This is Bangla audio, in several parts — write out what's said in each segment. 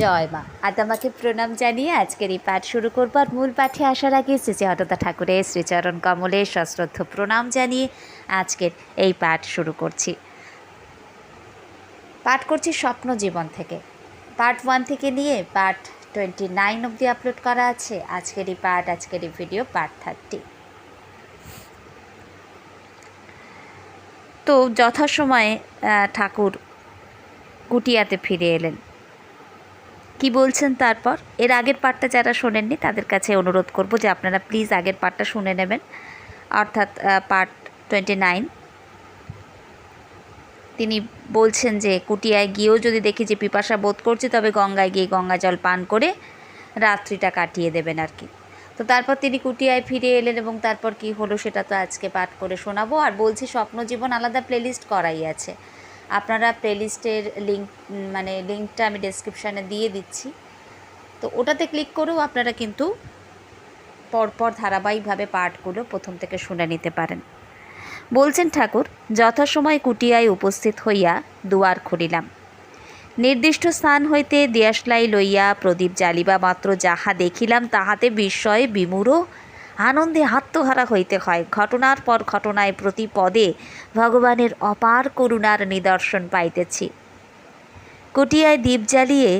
জয় মা। আদামাকে প্রণাম জানিয়ে আজকের এই পাঠ শুরু করব আর মূল পাঠে আসার আগে শ্রী জয়দত্তা ঠাকুরের শ্রীচরণ কমলে সশ্রদ্ধ প্রণাম জানিয়ে আজকের এই পাঠ শুরু করছি। পাঠ করছি স্বপ্ন জীবন থেকে। পার্ট ওয়ান থেকে নিয়ে পার্ট টোয়েন্টি নাইন অবধি আপলোড করা আছে। আজকের এই পার্ট আজকের এই ভিডিও, পার্ট থার্টি। তো যথাসময়ে ঠাকুর কুটিয়াতে ফিরে এলেন। কি বলছেন তারপর? এর আগের পার্টটা যারা শোনেননি, তাদের কাছে অনুরোধ করব যে আপনারা প্লিজ আগের পার্টটা শুনে নেবেন। অর্থাৎ পার্ট টোয়েন্টি নাইন তিনি বলছেন যে, কুটিয়ায় গিয়েও যদি দেখি যে পিপাসা বোধ করছে, তবে গঙ্গায় গিয়ে গঙ্গা জল পান করে রাত্রিটা কাটিয়ে দেবেন আর কি। তো তারপর তিনি কুটিয়ায় ফিরে এলেন এবং তারপর কি হলো সেটা তো আজকে পাঠ করে শোনাবো। আর বলছি স্বপ্ন জীবন আলাদা প্লেলিস্ট করাই আছে। আপনারা প্লেলিস্টের লিঙ্ক মানে লিঙ্কটা আমি ডেসক্রিপশানে দিয়ে দিচ্ছি। তো ওটাতে ক্লিক করেও আপনারা কিন্তু পরপর ধারাবাহিকভাবে পাঠগুলো প্রথম থেকে শুনে নিতে পারেন। বলছেন ঠাকুর, যথাসময় কুটিয়ায় উপস্থিত হইয়া দুয়ার খুলিলাম। নির্দিষ্ট স্থান হইতে দিয়াশলাই লইয়া প্রদীপ জ্বালিবা মাত্র যাহা দেখিলাম, তাহাতে বিস্ময়ে বিমূঢ় আনন্দে আত্মহারা হইতে হয়। ঘটনার পর ঘটনায় প্রতি পদে ভগবানের অপার করুণার নিদর্শন পাইতেছি। কুটিয়ায় দ্বীপ জ্বালিয়ে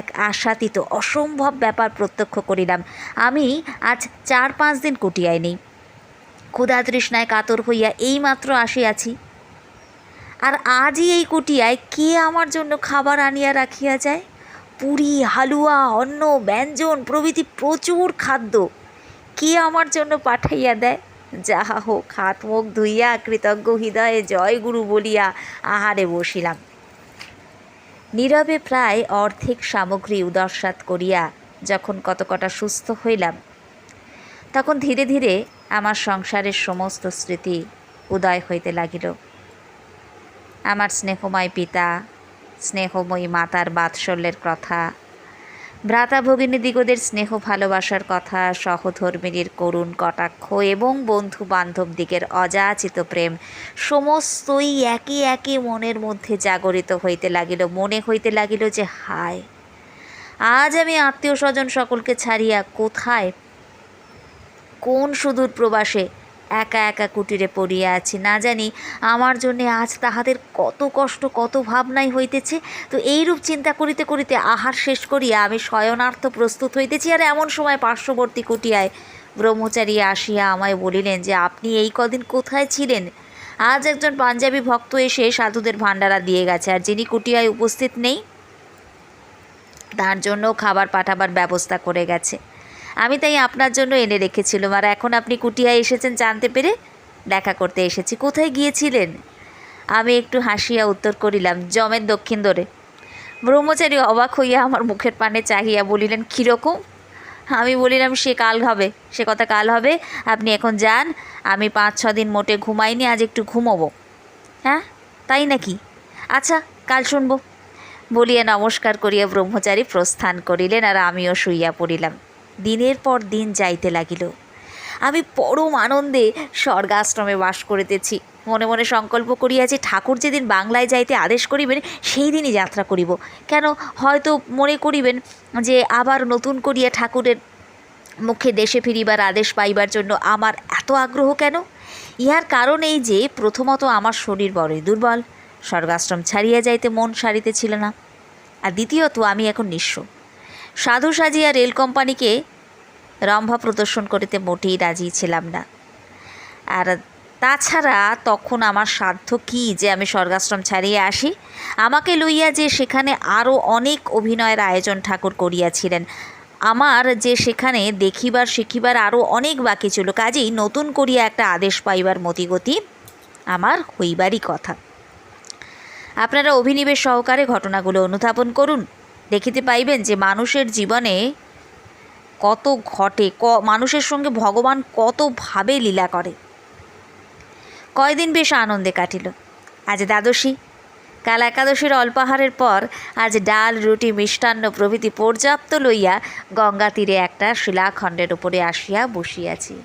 এক আশাতীত অসম্ভব ব্যাপার প্রত্যক্ষ করিলাম, আমি আজ চার পাঁচ দিন কুটিয়ায় নেই। ক্ষুধা তৃষ্ণায় কাতর হইয়া এইমাত্র আসিয়াছি। আর আজই এই কুটিয়ায় কে আমার জন্য খাবার আনিয়া রাখিয়া যায়? পুরি, হালুয়া, অন্ন, ব্যঞ্জন প্রভৃতি প্রচুর খাদ্য। কে আমার জন্য পাঠাইয়া দেয়? যাহা হোক, হাত মুখ ধুইয়া কৃতজ্ঞ হৃদয়ে জয় গুরু বলিয়া আহারে বসিলাম। নীরবে প্রায় অর্ধেক সামগ্রী উদর্শাত করিয়া যখন কত কটা সুস্থ হইলাম, তখন ধীরে ধীরে আমার সংসারের সমস্ত স্মৃতি উদয় হইতে লাগিল। আমার স্নেহময় পিতা, স্নেহময়ী মাতার বাৎসল্যের কথা ভ্রাতা ভগিনী দিগদের স্নেহ ভালোবাসার কথা, সহধর্মিনীর করুণ কটাক্ষ এবং বন্ধু বান্ধব দিগের অযাচিত প্রেম সমস্তই একে একে মনের মধ্যে জাগরিত হইতে লাগিল, মনে হইতে লাগিল যে, হায়, আজ আমি আত্মীয় স্বজন সকলকে ছাড়িয়া কোথায়? কোন সুদূর প্রবাসে একা একা কুটিরে পড়িয়া আছি। না জানি আমার জন্যে আজ তাহাদের কত কষ্ট, কত ভাবনাই হইতেছে। তো এইরূপ চিন্তা করিতে করিতে আহার শেষ করিয়া আমি শয়নার্থ প্রস্তুত হইতেছি আর এমন সময় পার্শ্ববর্তী কুটিয়ায় ব্রহ্মচারী আসিয়া আমায় বলিলেন যে, আপনি এই কদিন কোথায় ছিলেন? আজ একজন পাঞ্জাবি ভক্ত এসে সাধুদের ভাণ্ডারা দিয়ে গেছে আর যিনি কুটিয়ায় উপস্থিত নেই, তার জন্য খাবার পাঠাবার ব্যবস্থা করে গেছে। আমি তাই আপনার জন্য এনে রেখেছিলাম। আর এখন আপনি কুটিয়ায় এসেছেন জানতে পেরে দেখা করতে এসেছি। কোথায় গিয়েছিলেন? আমি একটু হাসিয়া উত্তর করিলাম জমের দক্ষিণ দরে। ব্রহ্মচারী অবাক হইয়া আমার মুখের পানে চাহিয়া বলিলেন কীরকম আমি বলিলাম, সে কাল হবে, সে কথা কাল হবে। আপনি এখন যান, আমি পাঁচ, ছ দিন মোটে ঘুমাইনি, আজ একটু ঘুমোবো। হ্যাঁ তাই নাকি? আচ্ছা কাল শুনব। বলিয়া নমস্কার করিয়া ব্রহ্মচারী প্রস্থান করিলেন, আর আমিও শুইয়া পড়িলাম। দিনের পর দিন যাইতে লাগিল। আমি পরম আনন্দে স্বর্গাশ্রমে বাস করিতেছি। মনে মনে সংকল্প করিয়াছি ঠাকুর যেদিন বাংলায় যাইতে আদেশ করিবেন, সেই দিনই যাত্রা করিব। কেন হয়তো মনে করিবেন যে আবার নতুন করিয়া ঠাকুরের মুখে দেশে ফিরিবার আদেশ পাইবার জন্য আমার এত আগ্রহ কেন? ইহার কারণ এই যে, প্রথমত আমার শরীর বড়ই দুর্বল। স্বর্গাশ্রম ছাড়িয়া যাইতে মন সারিতে ছিল না। আর দ্বিতীয়ত আমি এখন নিঃস্ব। সাধু সাজিয়া রেল কোম্পানিকে রম্ভা প্রদর্শন করিতে মোটেই রাজি ছিলাম না। আর তাছাড়া তখন আমার সাধ্য কী যে আমি স্বর্গাশ্রম ছাড়িয়ে আসি? আমাকে লইয়া যে সেখানে আরও অনেক অভিনয়ের আয়োজন ঠাকুর করিয়াছিলেন, আমার যে সেখানে দেখিবার শিখিবার আরও অনেক বাকি ছিল, কাজেই নতুন করিয়া একটা আদেশ পাইবার মতিগতি আমার হইবারই কথা। আপনারা অভিনিবেশ সহকারে ঘটনাগুলো অনুধাবন করুন। দেখিতে পাইবেন যে মানুষের জীবনে কত ঘটে, ক, মানুষের সঙ্গে ভগবান কতভাবে লীলা করে। কয়দিন বেশ আনন্দে কাটিল। আজ দ্বাদশী। কাল একাদশীর অল্পাহারের পর আজ ডাল, রুটি, মিষ্টান্ন প্রভৃতি পর্যাপ্ত লইয়া গঙ্গা তীরে একটা শিলাখণ্ডের উপরে আসিয়া বসিয়াছি।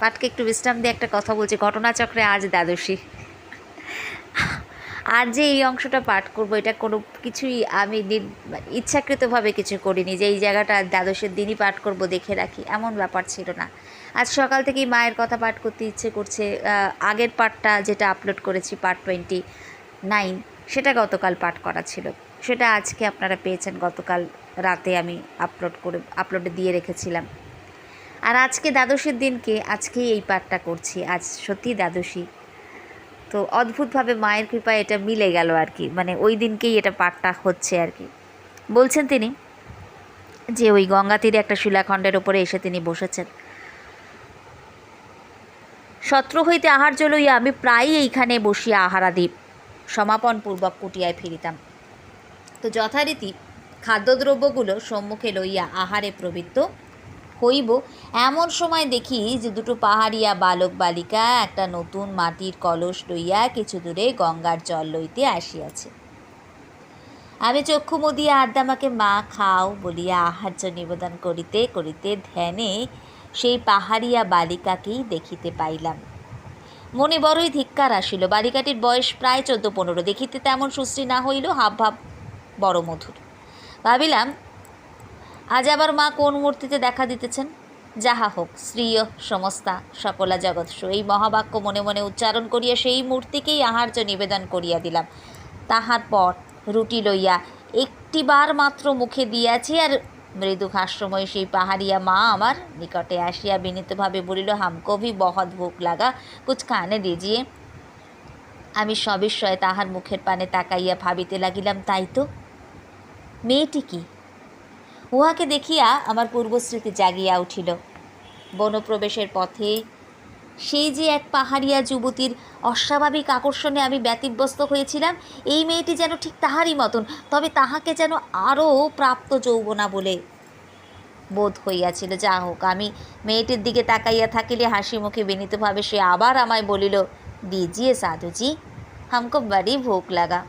পাটকে একটু বিশ্রাম দিয়ে একটা কথা বলছি। ঘটনাচক্রে আজ দ্বাদশী। আর যে এই অংশটা পাঠ করব, এটা কোনো কিছুই আমি ইচ্ছাকৃতভাবে কিছু করিনি। যে এই জায়গাটা দ্বাদশের দিনই পাঠ করব দেখে রাখি, এমন ব্যাপার ছিল না। আজ সকাল থেকেই মায়ের কথা পাঠ করতে ইচ্ছে করছে। আগের পাঠটা যেটা আপলোড করেছি পার্ট টোয়েন্টি নাইন সেটা গতকাল পাঠ করা ছিল। সেটা আজকে আপনারা পেয়েছেন, গতকাল রাতে আমি আপলোড করে আপলোডে দিয়ে রেখেছিলাম। আর আজকে দ্বাদশীর দিনকে, আজকেই এই পাঠটা করছি। আজ সত্যি দ্বাদশী। তো অদ্ভুতভাবে মায়ের কৃপায় এটা মিলে গেল আর কি। মানে ওই দিনকেই এটা পাঠটা হচ্ছে আর কি। বলছেন তিনি যে ওই গঙ্গা তীরে একটা শিলাখণ্ডের ওপরে এসে তিনি বসেছেন। সত্র হইতে আহার্য লইয়া আমি প্রায়ই এইখানে বসিয়া আহারাদি সমাপনপূর্বক কুটিয়ায় ফিরিতাম। তো যথারীতি খাদ্যদ্রব্যগুলো সম্মুখে লইয়া আহারে প্রবৃত্ত হইব। এমন সময় দেখি যে দুটো পাহাড়িয়া বালক বালিকা একটা নতুন মাটির কলস লইয়া কিছু দূরে গঙ্গার জল লইতে আসিয়াছে। আমি চক্ষু মুদিয়া আদ্দামাকে, মা, খাও বলিয়া আহার্য নিবেদন করিতে করিতে ধ্যানে সেই পাহাড়িয়া বালিকাকেই দেখিতে পাইলাম। মনে বড়ই ধিক্কার আসিল। বালিকাটির বয়স প্রায় চোদ্দ পনেরো দেখিতে তেমন সুশ্রী না হইল হাবভাব বড় মধুর। ভাবিলাম আজ আবার মা কোন মূর্তিতে দেখা দিতেছেন? যাহা হোক শ্রীয় সমস্তা, সকলা জগৎস এই মহাবাক্য মনে মনে উচ্চারণ করিয়া সেই মূর্তিকেই আহার্য নিবেদন করিয়া দিলাম। তাহার পর রুটি লইয়া একটিবার মাত্র মুখে দিয়াছি আর মৃদু হাস্যময় সেই পাহাড়িয়া মা আমার নিকটে আসিয়া বিনীতভাবে বলিল হামকো ভি বহৎ ভুক লাগা, কুছ খানে দিজিয়ে। আমি সবিস্ময়ে তাহার মুখের পানে তাকাইয়া ভাবিতে লাগিলাম, তাই তো? মেয়েটি কি? উহাকে দেখিয়া আমার পূর্বস্মৃতি জাগিয়া উঠিল। বনপ্রবেশের পথে সেই যে এক পাহাড়িয়া যুবতীর অস্বাভাবিক আকর্ষণে আমি ব্যতিব্যস্ত হয়েছিলাম, এই মেয়েটি যেন ঠিক তাহারই মতন, তবে তাহাকে যেন আরও প্রাপ্ত যৌবনা বলে বোধ হইয়াছিল। যা হোক আমি মেয়েটির দিকে তাকাইয়া থাকিলে হাসি মুখে বিনীতভাবে সে আবার আমায় বলিল দিজিয়ে সাধুজি, হামকো বাড়ি ভোগ লাগা।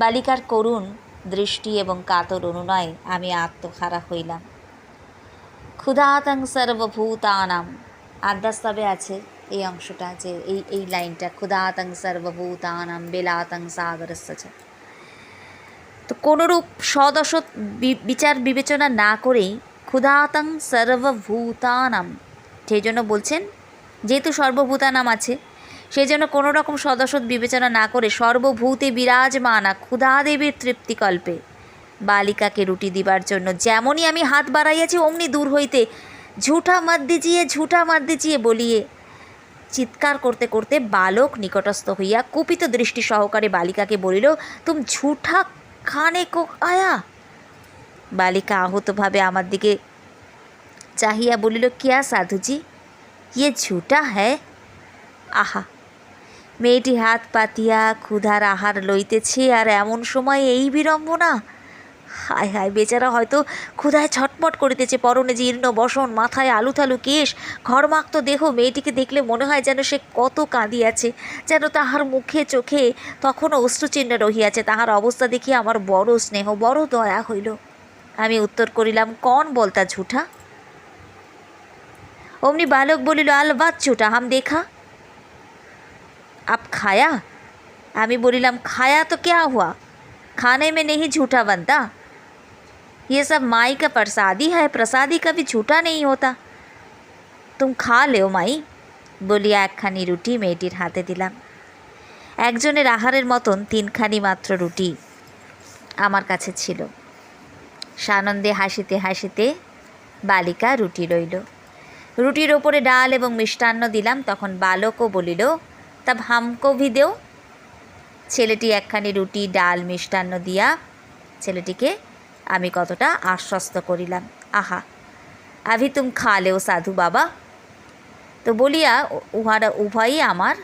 বালিকার করুণ দৃষ্টি এবং কাতর অনুনয়ে আমি আত্মহারা হইলাম ক্ষুধাতং সর্বভূতানাম আদ্যাস্তবে আছে এই অংশটা যে এই এই লাইনটা, ক্ষুধাতং সর্বভূতানাম বেলাতং সাগরস্য। তো কোনোরূপ বি- বিচার বিবেচনা না করেই ক্ষুধাতং সর্বভূতানাম, সেই জন্য বলছেন, যেহেতু সর্বভূতানাম আছে সেই জন্য কোনো রকম সদসৎ বিবেচনা না করে সর্বভূতে বিরাজমানা ক্ষুধা দেবীর তৃপ্তিকল্পে। বালিকাকে রুটি দিবার জন্য যেমনই আমি হাত বাড়াইয়াছি, অমনি দূর হইতে ঝুঠা মাত দিজিয়ে ঝুঠা মাত দিজিয়ে বলিয়ে চিৎকার করতে করতে বালক নিকটস্থ হইয়া কুপিত দৃষ্টি সহকারে বালিকাকে বলিল, তুম ঝুঠা খানে কো আয়া? বালিকা আহতভাবে আমার দিকে চাহিয়া বলিল, কিয়া সাধুজি? ইয়ে ঝুটা হ্যায়? আহা মেয়েটি হাত পাতিয়া ক্ষুধার আহার লইতেছে আর এমন সময় এই বিড়ম্বনা? হায় হায়, বেচারা হয়তো ক্ষুধায় ছটমট করিতেছে, পরনে জীর্ণ বসন, মাথায় আলুথালু কেশ, ঘরমাক্ত দেহ। মেয়েটিকে দেখলে মনে হয় যেন সে কত কাঁদিয়াছে, যেন তাহার মুখে চোখে তখনও অশ্রুচিহ্ন রহিয়াছে। তাহার অবস্থা দেখিয়া আমার বড় স্নেহ, বড় দয়া হইল। আমি উত্তর করিলাম, কন বলতা ঝুঠা? অমনি বালক বলিল আল বাদ ঝুঠা, হাম দেখা। आप खाया আমি বলিলাম খায়া তো क्या हुआ खाने में नहीं झूठा बनता ये सब माई का प्रसादी है प्रसादी कभी झूठा नहीं होता तुम खा লেও মাই বলিয়া একখানি রুটি মেয়েটির হাতে দিলাম একজনের আহারের মতন তিনখানি মাত্র রুটি আমার কাছে ছিল সানন্দে হাসিতে হাসিতে বালিকা রুটি রইল রুটির ওপরে ডাল এবং মিষ্টান্ন দিলাম তখন বালকও বলিল তা হামকো ভি দেও ছেলেটি একখানি রুটি, ডাল মিষ্টান্ন দিয়া ছেলেটিকে আমি কতটা আশ্বস্ত করিলাম। আহা, আভি তুম খালেও, সাধু বাবা। তো বলিয়া উহারা উভয়ই আমার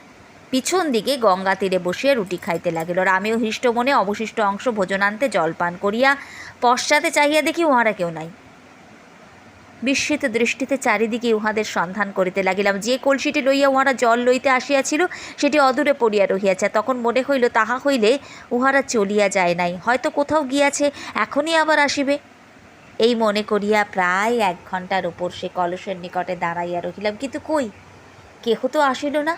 পিছন দিকে গঙ্গা তীরে বসিয়া রুটি খাইতে লাগিল আর আমিও হৃষ্ট মনে অবশিষ্ট অংশ ভোজনান্তে জলপান করিয়া পশ্চাতে চাহিয়া দেখি উহারা কেউ নাই। বিস্মিত দৃষ্টিতে চারিদিকে উহাদের সন্ধান করিতে লাগিলাম। যে কলসিটি লইয়া উহারা জল লইতে আসিয়াছিল, সেটি অদূরে পড়িয়া রহিয়াছে। তখন মনে হইল, তাহা হইলে উহারা চলিয়া যায় নাই। হয়তো কোথাও গিয়াছে, এখনই আবার আসিবে। এই মনে করিয়া প্রায় এক ঘণ্টার উপর সে কলসের নিকটে দাঁড়াইয়া রহিলাম। কিন্তু কই? কেহ তো আসিল না।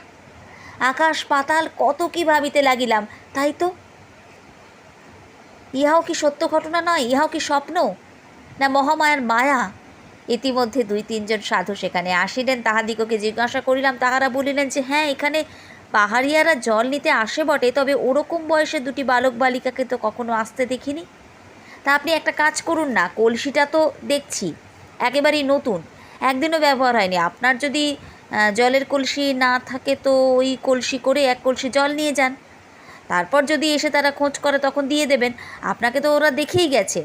আকাশ পাতাল কত কি ভাবিতে লাগিলাম, তাই তো? ইহাও কি সত্য ঘটনা নয়? ইহাও কি স্বপ্ন? না মহামায়ার মায়া? ইতিমধ্যে দুই তিনজন সাধু সেখানে আসিলেন। তাহাদিগকে জিজ্ঞাসা করিলাম, তাহারা বলিলেন যে হ্যাঁ এখানে পাহাড়িয়ারা জল নিতে আসে বটে, তবে ওরকম বয়সে দুটি বালক বালিকাকে তো কখনো আসতে দেখিনি। তা আপনি একটা কাজ করুন না, কলসিটা তো দেখছি, একেবারেই নতুন, একদিনও ব্যবহার হয়নি। আপনার যদি জলের কলসি না থাকে তো ওই কলসি করে এক কলসি জল নিয়ে যান। তারপর যদি এসে তারা খোঁজ করে, তখন দিয়ে দেবেন। আপনাকে তো ওরা দেখেই গেছে।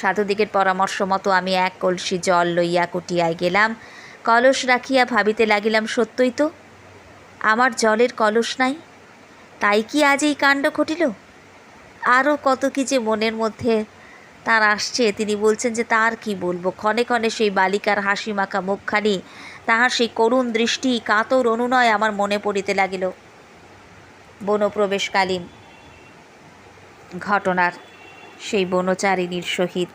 সাধুদিগের পরামর্শ মতো আমি এক কলসি জল লইয়া কুটিয়ায় গেলাম। কলস রাখিয়া ভাবিতে লাগিলাম, সত্যই তো, আমার জলের কলস নাই, তাই কি আজ এই কাণ্ড ঘটিল? আরও কত কি যে মনের মধ্যে তার আসছে, তিনি বলছেন যে তার কি বলব? ক্ষণে ক্ষণে সেই বালিকার হাসি মাখা মুখখানি, তাহার সেই করুণ দৃষ্টি, কাতর অনুনয় আমার মনে পড়িতে লাগিল। বনপ্রবেশকালীন ঘটনার সেই বনচারিণীর সহিত।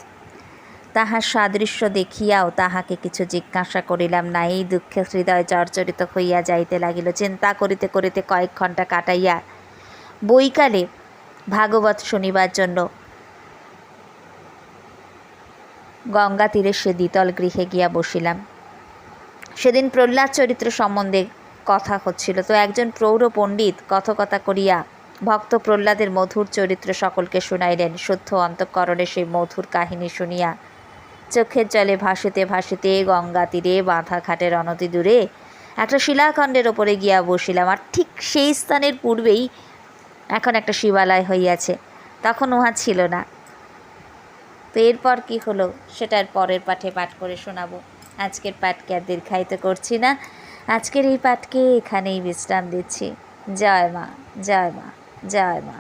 তাহার সাদৃশ্য দেখিয়াও তাহাকে কিছু জিজ্ঞাসা করিলাম না। এই দুঃখে হৃদয় জর্জরিত হইয়া যাইতে লাগিল। চিন্তা করিতে করিতে কয়েক ঘণ্টা কাটাইয়া বৈকালে ভাগবত শনিবার জন্য গঙ্গা তীরে সে দ্বিতল গৃহে গিয়া বসিলাম। সেদিন প্রহ্লাদ চরিত্র সম্বন্ধে কথা হচ্ছিল। তো একজন প্রৌঢ় পণ্ডিত কথকথা করিয়া ভক্ত প্রহ্লাদের মধুর চরিত্র সকলকে শুনাইলেন। শুদ্ধ অন্তঃকরণে সেই মধুর কাহিনী শুনিয়া চোখের জলে ভাসিতে ভাসিতে গঙ্গা তীরে বাঁধা ঘাটের অনতি দূরে একটা শিলাখণ্ডের ওপরে গিয়া বসিলাম। আর ঠিক সেই স্থানের পূর্বেই এখন একটা শিবালয় হইয়াছে। তখন উহা ছিল না। তো এরপর কি হলো? সেটার পরের পাঠে পাঠ করে শোনাবো। আজকের পাঠকে আর দীর্ঘায়িত করছি না? আজকের এই পাঠকে এখানেই বিশ্রাম দিচ্ছি। জয় মা জয় মা। জয় মা